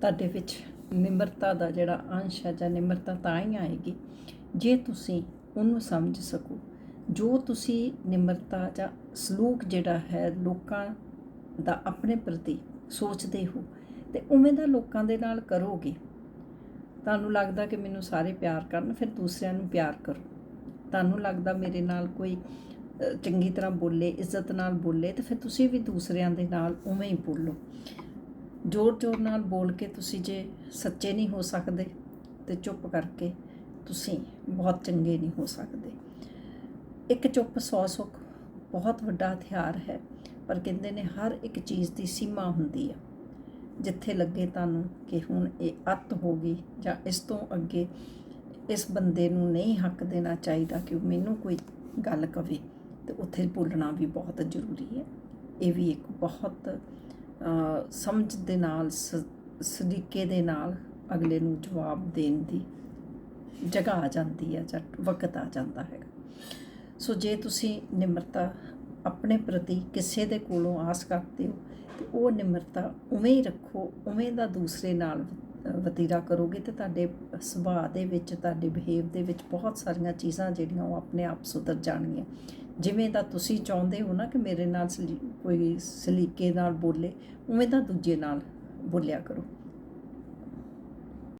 ਤੁਹਾਡੇ ਵਿੱਚ ਨਿਮਰਤਾ ਦਾ ਜਿਹੜਾ ਅੰਸ਼ ਹੈ ਜਾਂ ਨਿਮਰਤਾ ਤਾਂ ਹੀ ਆਏਗੀ ਜੇ ਤੁਸੀਂ ਉਹਨੂੰ ਸਮਝ ਸਕੋ। ਜੋ ਤੁਸੀਂ ਨਿਮਰਤਾ ਜਾਂ ਸਲੂਕ ਜਿਹੜਾ ਹੈ ਲੋਕਾਂ ਦਾ ਆਪਣੇ ਪ੍ਰਤੀ ਸੋਚਦੇ ਹੋ ਤੇ ਉਵੇਂ ਦਾ ਲੋਕਾਂ ਦੇ ਨਾਲ ਕਰੋਗੇ। ਤੁਹਾਨੂੰ ਲੱਗਦਾ ਕਿ ਮੈਨੂੰ ਸਾਰੇ ਪਿਆਰ ਕਰਨ, ਫਿਰ ਦੂਸਰਿਆਂ ਨੂੰ ਪਿਆਰ ਕਰੋ। ਤੁਹਾਨੂੰ ਲੱਗਦਾ ਮੇਰੇ ਨਾਲ ਕੋਈ ਚੰਗੀ ਤਰ੍ਹਾਂ ਬੋਲੇ, ਇੱਜ਼ਤ ਨਾਲ ਬੋਲੇ, ਤੇ ਫਿਰ ਤੁਸੀਂ ਵੀ ਦੂਸਰਿਆਂ ਦੇ ਨਾਲ ਉਵੇਂ ਹੀ ਬੋਲੋ। ਜ਼ੋਰ ਜ਼ੋਰ ਨਾਲ ਬੋਲ ਕੇ ਤੁਸੀਂ ਜੇ ਸੱਚੇ ਨਹੀਂ ਹੋ ਸਕਦੇ ਤੇ ਚੁੱਪ ਕਰਕੇ ਤੁਸੀਂ ਬਹੁਤ ਚੰਗੇ ਨਹੀਂ ਹੋ ਸਕਦੇ। ਇੱਕ ਚੁੱਪ ਸੌ ਸੁੱਖ ਬਹੁਤ ਵੱਡਾ ਹਥਿਆਰ ਹੈ, ਪਰ ਕਹਿੰਦੇ ਨੇ ਹਰ ਇੱਕ ਚੀਜ਼ ਦੀ ਸੀਮਾ ਹੁੰਦੀ ਹੈ ਜਿੱਥੇ ਲੱਗੇ ਤੁਹਾਨੂੰ ਕਿ ਹੁਣ ਇਹ ਅੱਤ ਹੋ ਗਈ ਜਾਂ ਇਸ ਤੋਂ ਅੱਗੇ ਇਸ ਬੰਦੇ ਨੂੰ ਨਹੀਂ ਹੱਕ ਦੇਣਾ ਚਾਹੀਦਾ ਕਿ ਮੈਨੂੰ ਕੋਈ ਗੱਲ ਕਵੇ, ਤੇ ਉੱਥੇ ਬੋਲਣਾ ਵੀ ਬਹੁਤ ਜ਼ਰੂਰੀ ਹੈ। ਇਹ ਵੀ ਇੱਕ ਬਹੁਤ ਸਮਝ ਦੇ ਨਾਲ, ਸ- ਸਲੀਕੇ ਦੇ ਨਾਲ ਅਗਲੇ ਨੂੰ ਜਵਾਬ ਦੇਣ ਦੀ ਜਗ੍ਹਾ ਆ ਜਾਂਦੀ ਹੈ ਜਾਂ ਵਕਤ ਆ ਜਾਂਦਾ ਹੈਗਾ। ਸੋ ਜੇ ਤੁਸੀਂ ਨਿਮਰਤਾ ਆਪਣੇ ਪ੍ਰਤੀ ਕਿਸੇ ਦੇ ਕੋਲੋਂ ਆਸ ਕਰਦੇ ਹੋ, ਤੇ ਉਹ ਨਿਮਰਤਾ ਉਵੇਂ ਹੀ ਰੱਖੋ, ਉਵੇਂ ਦਾ ਦੂਸਰੇ ਨਾਲ ਵਤੀਰਾ ਕਰੋਗੇ ਤੇ ਤੁਹਾਡੇ ਸੁਭਾਅ ਦੇ ਵਿੱਚ, ਤੁਹਾਡੇ ਬਿਹੇਵ ਦੇ ਵਿੱਚ ਬਹੁਤ ਸਾਰੀਆਂ ਚੀਜ਼ਾਂ ਜਿਹੜੀਆਂ ਉਹ ਆਪਣੇ ਆਪ ਸੁਧਰ ਜਾਣਗੀਆਂ। ਜਿਵੇਂ ਦਾ ਤੁਸੀਂ ਚਾਹੁੰਦੇ ਹੋ ਨਾ ਕਿ ਮੇਰੇ ਨਾਲ ਸਲੀ- ਕੋਈ ਸਲੀਕੇ ਨਾਲ ਬੋਲੇ, ਉਵੇਂ ਦਾ ਦੂਜੇ ਨਾਲ ਬੋਲਿਆ ਕਰੋ।